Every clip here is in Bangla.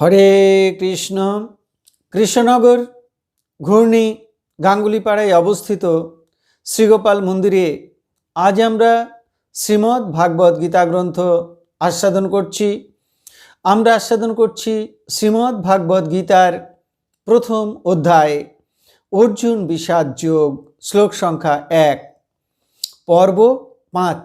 হরে কৃষ্ণ। কৃষ্ণনগর ঘূর্ণি গাঙ্গুলিপাড়ায় অবস্থিত শ্রীগোপাল মন্দিরে আজ আমরা শ্রীমদ্ ভাগবত গীতা গ্রন্থ আস্বাদন করছি। আমরা আস্বাদন করছি শ্রীমদ্ ভাগবত গীতার প্রথম অধ্যায়, অর্জুন বিষাদ যোগ, শ্লোক সংখ্যা এক, পর্ব পাঁচ।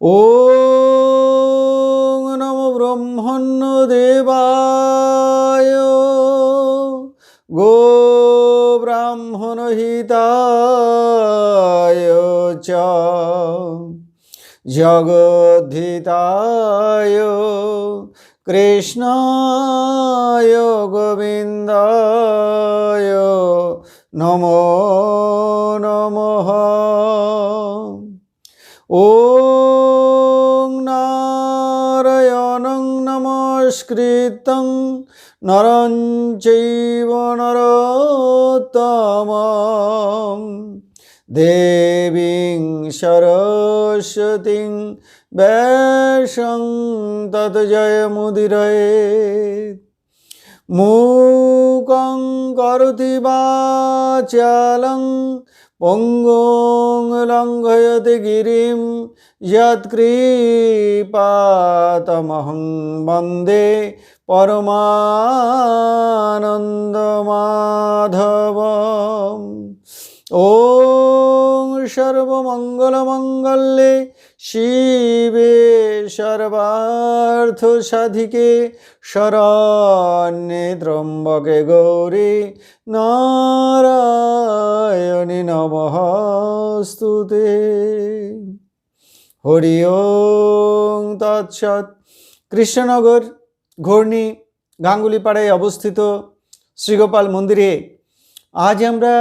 ও নম ব্রহ্মণ্য দেবায় গো ব্রাহ্মণ হিতায় চ জগদ্ধিতায় কৃষ্ণায় গোবিন্দায় নমো নমঃ ॐ পুরস্কৃতং নরঞ্চৈব নরতম দেবীং সরস্বতীং ব্যাসং তত জয় মুদির মূকং করতি বাচালং পঙ্গং লঙ্ঘয়তি গিরিম যৎকৃপাতমহং বন্দে পরমানন্দমাধব ও সর্বমঙ্গলমঙ্গলে শিবে সর্বার্থ সাধিকে শরণ্যে ত্রম্বকে গৌরী নারায়ণী নমস্তুতে হরি ওং তৎসৎ। কৃষ্ণনগর ঘূর্ণি গাঙ্গুলিপাড়ায় অবস্থিত শ্রীগোপাল মন্দিরে আজ আমরা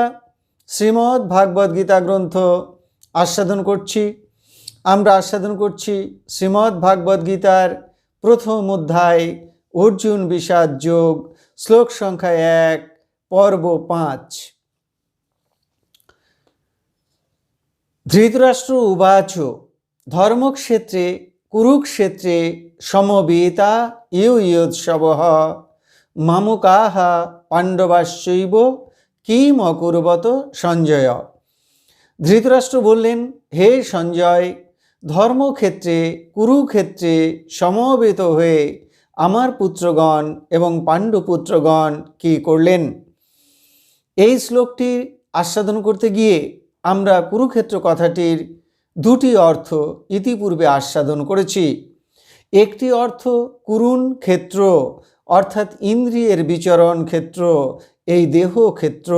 শ্রীমদ্ ভাগবত গীতা গ্রন্থ আস্বাদন করছি। আমরা আস্বাদন করছি শ্রীমদ্ ভাগবত গীতার প্রথম অধ্যায় অর্জুন বিষাদ যোগ, শ্লোক সংখ্যা এক, পর্ব পাঁচ। ধৃতরাষ্ট্র উবাচ। ধর্মক্ষেত্রে, কুরুক্ষেত্রে সমবেতা ইউ ইয়োৎসব মামুকাহ পাণ্ডবাশ্চৈব কিম অকুর্বত সঞ্জয়। ধৃতরাষ্ট্র বললেন, হে সঞ্জয়, ধর্মক্ষেত্রে, কুরুক্ষেত্রে সমবেত হয়ে আমার পুত্রগণ এবং পাণ্ডুপুত্রগণ কি করলেন? এই শ্লোকটি আস্বাদন করতে গিয়ে আমরা কুরুক্ষেত্র কথাটির দুটি অর্থ ইতিপূর্বে আস্বাদন করেছি। একটি অর্থ কুরুণ ক্ষেত্র, অর্থাৎ ইন্দ্রিয়ের বিচরণ ক্ষেত্র, এই দেহ ক্ষেত্র।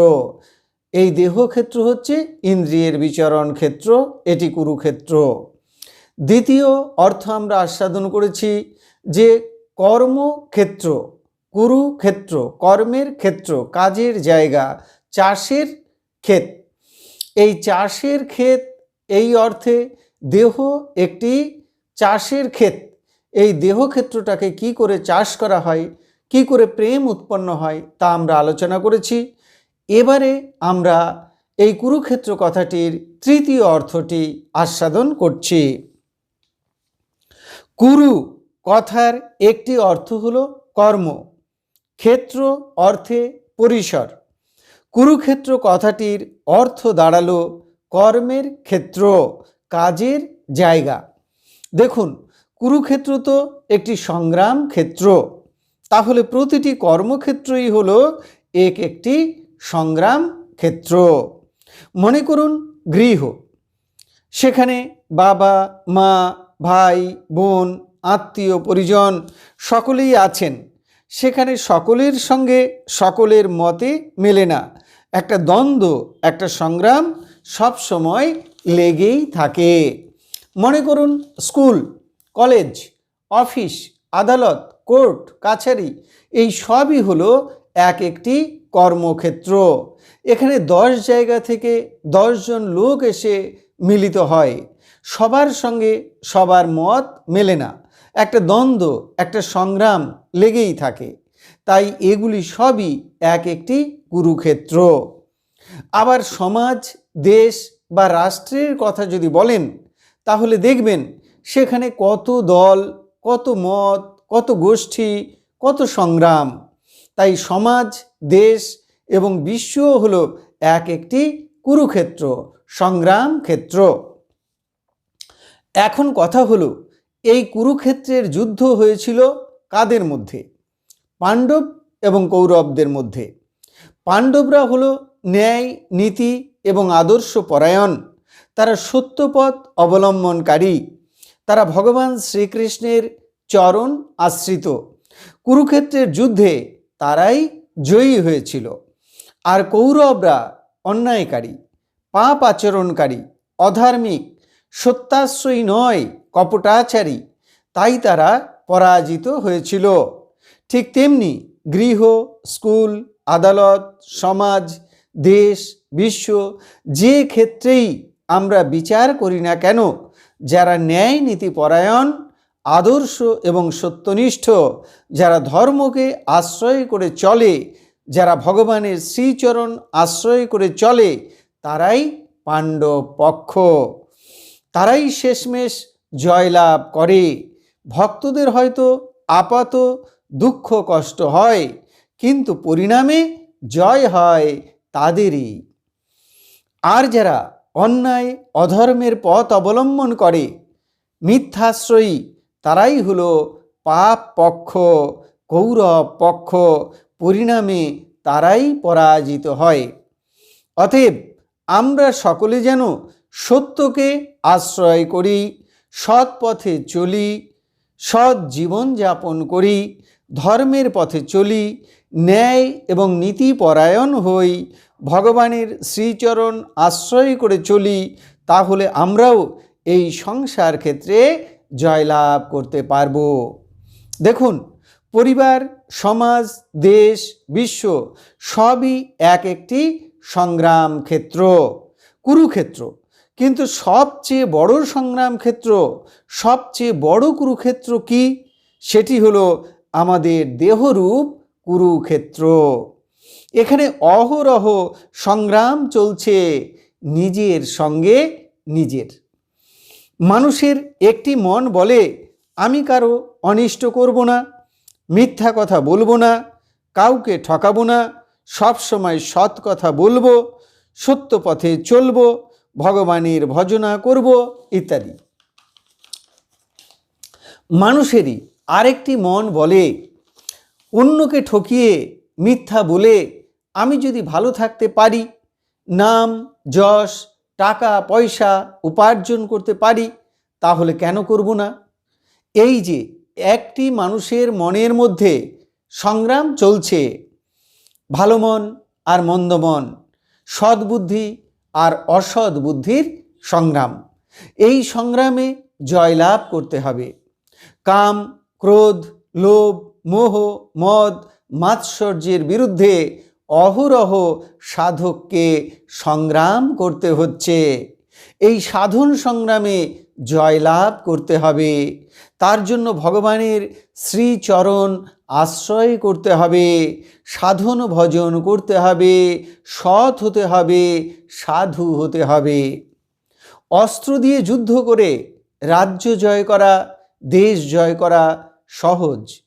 এই দেহ ক্ষেত্র হচ্ছে ইন্দ্রিয়ের বিচরণ ক্ষেত্র, এটি কুরুক্ষেত্র। দ্বিতীয় অর্থ আমরা আস্বাদন করেছি যে কর্মক্ষেত্র কুরুক্ষেত্র কর্মের ক্ষেত্র, কাজের জায়গা, চাষের ক্ষেত। এই চাষের ক্ষেত এই অর্থে দেহ একটি চাষের ক্ষেত। এই দেহক্ষেত্রটাকে কি করে চাষ করা হয়, কি করে প্রেম উৎপন্ন হয়, তা আমরা আলোচনা করেছি। এবারে আমরা এই কুরুক্ষেত্র কথাটির তৃতীয় অর্থটি আস্বাদন করছি। কুরু কথার একটি অর্থ হল কর্ম। ক্ষেত্র অর্থে পরিসর। কুরুক্ষেত্র কথাটির অর্থ দাঁড়াল কর্মের ক্ষেত্র, কাজের জায়গা। দেখুন, কুরুক্ষেত্র তো একটি সংগ্রাম ক্ষেত্র। তাহলে প্রতিটি কর্মক্ষেত্রই হলো এক একটি সংগ্রাম ক্ষেত্র। মনে করুন, গৃহ। সেখানে বাবা, মা, ভাই, বোন, আত্মীয়, পরিজন সকলেই আছেন। সেখানে সকলের সঙ্গে সকলের মতে মেলে না। একটা দ্বন্দ্ব, একটা সংগ্রাম সব সময় লেগেই থাকে। মনে করুন, স্কুল, কলেজ, অফিস, আদালত, কোর্ট, কাছারি, এই সবই হলো এক একটি কর্মক্ষেত্র। এখানে দশ জায়গা থেকে দশজন লোক এসে মিলিত হয়। সবার সঙ্গে সবার মত মেলে না। একটা দ্বন্দ্ব, একটা সংগ্রাম লেগেই থাকে। তাই এগুলি সবই এক একটি কুরুক্ষেত্র। আবার সমাজ দেশ বা রাষ্ট্রের কথা যদি বলেন, তাহলে দেখবেন সেখানে কত দল, কত মত, কত গোষ্ঠী, কত সংগ্রাম। তাই সমাজ, দেশ এবং বিশ্বও হলো এক একটি কুরুক্ষেত্র, সংগ্রাম ক্ষেত্র। এখন কথা হলো, এই কুরুক্ষেত্রের যুদ্ধ হয়েছিল কাদের মধ্যে? পাণ্ডব এবং কৌরবদের মধ্যে। পাণ্ডবরা হলো ন্যায়, নীতি এবং আদর্শ পরায়ণ। তারা সত্যপথ অবলম্বনকারী। তারা ভগবান শ্রীকৃষ্ণের চরণ আশ্রিত। কুরুক্ষেত্রের যুদ্ধে তারাই জয়ী হয়েছিল। আর কৌরবরা অন্যায়কারী, পাপ আচরণকারী, অধার্মিক, সত্যাশ্রয়ী নয়, কপটাচারী, তাই তারা পরাজিত হয়েছিল। ঠিক তেমনি গৃহ, স্কুল, আদালত, সমাজ দেশ, বিশ্ব যে ক্ষেত্রেই আমরা বিচার করি না কেন, যারা ন্যায় নীতি পরায়ণ, আদর্শ এবং সত্যনিষ্ঠ, যারা ধর্মকে আশ্রয় করে চলে, যারা ভগবানের শ্রীচরণ আশ্রয় করে চলে, তারাই পাণ্ডব পক্ষ। তারাই শেষমেশ জয়লাভ করে। ভক্তদের হয়তো আপাত দুঃখ কষ্ট হয়, কিন্তু পরিণামে জয় হয়। তাদেরই। আর যারা অন্যায়, অধর্মের পথ অবলম্বন করে, মিথ্যাশ্রয়ী, তারাই হলো পাপ পক্ষ, কৌরব পক্ষ, পরিণামে তারাই পরাজিত হয়। অতএব আমরা সকলে যেন সত্যকে আশ্রয় করি, সৎ পথে চলি, সৎ জীবনযাপন করি, ধর্মের পথে চলি ন্যায় এবং নীতিপরায়ণ হই। ভগবানের শ্রীচরণ আশ্রয় করে চলি, তাহলে আমরাও এই সংসার ক্ষেত্রে জয়লাভ করতে পারব। দেখুন, পরিবার, সমাজ, দেশ, বিশ্ব সবই এক একটি সংগ্রাম ক্ষেত্র, কুরুক্ষেত্র। কিন্তু সবচেয়ে বড় সংগ্রাম ক্ষেত্র, সবচেয়ে বড় কুরুক্ষেত্র কি? সেটি হলো আমাদের দেহরূপ কুরুক্ষেত্র। এখানে অহরহ সংগ্রাম চলছে নিজের সঙ্গে নিজের। মানুষের একটি মন বলে, আমি কারও অনিষ্ট করব না, মিথ্যা কথা বলব না, কাউকে ঠকাবো না সবসময় সৎ কথা বলব, সত্য পথে চলবো, ভগবানের ভজনা করব, ইত্যাদি। মানুষেরই আরেকটি মন বলে অন্যকে ঠকিয়ে মিথ্যা বলে আমি যদি ভালো থাকতে পারি, নাম, যশ, টাকা, পয়সা উপার্জন করতে পারি, তাহলে কেন করব না? এই যে একটি মানুষের মনের মধ্যে সংগ্রাম চলছে, ভালো মন আর মন্দ মন, সদ্বুদ্ধি আর অসৎ বুদ্ধির সংগ্রাম, এই সংগ্রামে জয়লাভ করতে হবে। কাম, ক্রোধ, লোভ মোহ, মদ, মাৎসর্যের বিরুদ্ধে অহরহ সাধককে সংগ্রাম করতে হচ্ছে। এই সাধন সংগ্রামে জয়লাভ করতে হবে। তার জন্য ভগবানের শ্রীচরণ আশ্রয় করতে হবে, সাধন ভজন করতে হবে, সৎ হতে হবে, সাধু হতে হবে। অস্ত্র দিয়ে যুদ্ধ করে রাজ্য জয় করা, দেশ জয় করা সহজ।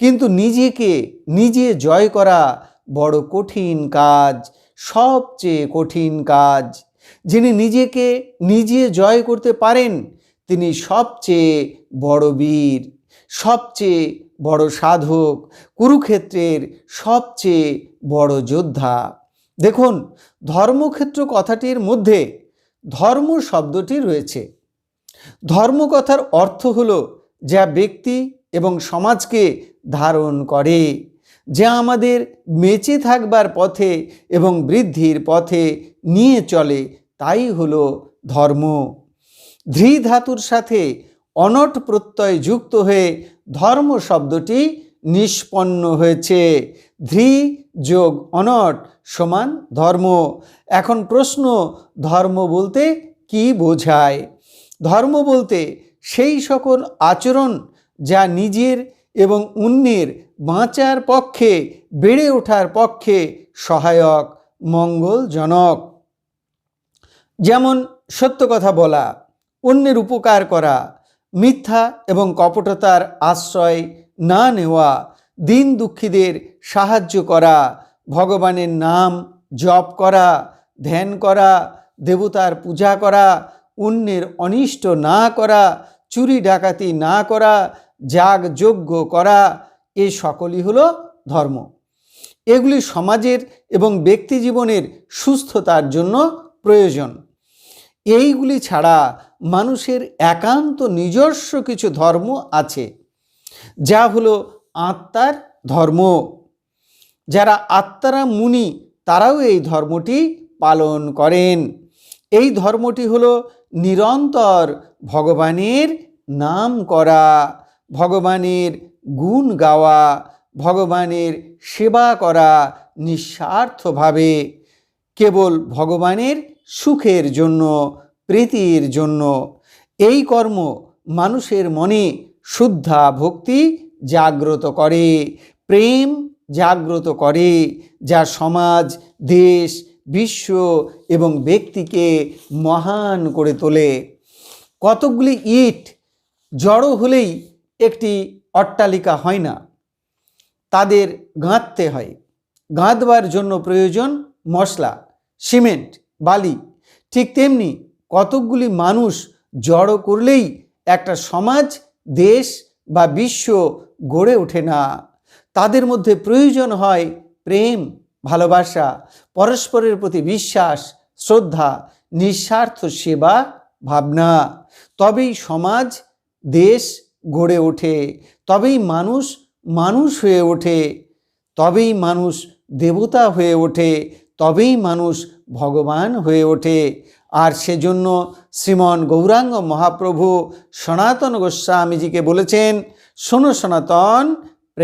কিন্তু নিজেকে নিজে জয় করা বড় কঠিন কাজ, সবচেয়ে কঠিন কাজ। যিনি নিজেকে নিজে জয় করতে পারেন, তিনি সবচেয়ে বড় বীর, সবচেয়ে বড় সাধক, কুরুক্ষেত্রের সবচেয়ে বড় যোদ্ধা। দেখুন, ধর্মক্ষেত্র কথাটির মধ্যে ধর্ম শব্দটি রয়েছে। ধর্ম কথার অর্থ হলো যা ব্যক্তি এবং সমাজকে ধারণ করে, যা আমাদের বেঁচে থাকবার পথে এবং বৃদ্ধির পথে নিয়ে চলে, তাই হলো ধর্ম। ধৃ ধাতুর সাথে অনট প্রত্যয় যুক্ত হয়ে ধর্ম শব্দটি নিষ্পন্ন হয়েছে। ধৃ যোগ অনট সমান ধর্ম। এখন প্রশ্ন, ধর্ম বলতে কি বোঝায়? ধর্ম বলতে সেই সকল আচরণ যা নিজের এবং অন্যের বাঁচার পক্ষে, বেড়ে ওঠার পক্ষে সহায়ক, মঙ্গলজনক। যেমন সত্য কথা বলা, অন্যের উপকার করা, মিথ্যা এবং কপটতার আশ্রয় না নেওয়া, দিন দুঃখীদের সাহায্য করা, ভগবানের নাম জপ করা, ধ্যান করা, দেবতার পূজা করা, অন্যের অনিষ্ট না করা, চুরি ডাকাতি না করা যাগযজ্ঞ করা এ সকলই হলো ধর্ম। এগুলি সমাজের এবং ব্যক্তি জীবনের সুস্থতার জন্য প্রয়োজন। এইগুলি ছাড়া মানুষের একান্ত নিজস্ব কিছু ধর্ম আছে, যা হলো আত্মার ধর্ম। যারা আত্মারা মুনি, তারাও এই ধর্মটি পালন করেন। এই ধর্মটি হলো নিরন্তর ভগবানের নাম করা। ভগবানের গুণ গাওয়া, ভগবানের সেবা করা নিঃস্বার্থভাবে কেবল ভগবানের সুখের জন্য, প্রীতির জন্য। এই কর্ম মানুষের মনে শুদ্ধা ভক্তি জাগ্রত করে, প্রেম জাগ্রত করে, যা সমাজ, দেশ, বিশ্ব এবং ব্যক্তিকে মহান করে তোলে। কতকগুলি ইট জড়ো হলেই একটি অট্টালিকা হয় না। তাদের গাঁথতে হয়। গাঁথবার জন্য প্রয়োজন মশলা, সিমেন্ট, বালি। ঠিক তেমনি কতকগুলি মানুষ জড়ো করলেই একটা সমাজ, দেশ বা বিশ্ব গড়ে ওঠে না। তাদের মধ্যে প্রয়োজন হয় প্রেম, ভালোবাসা, পরস্পরের প্রতি বিশ্বাস, শ্রদ্ধা, নিঃস্বার্থ সেবা, ভাবনা। তবেই সমাজ, দেশ গড়ে ওঠে, তবেই মানুষ মানুষ হয়ে ওঠে, তবেই মানুষ দেবতা হয়ে ওঠে, তবেই মানুষ ভগবান হয়ে ওঠে। আর সেজন্য শ্রীমন গৌরাঙ্গ মহাপ্রভু সনাতন গোস্বামীজিকে বলেছেন, শোনো সনাতন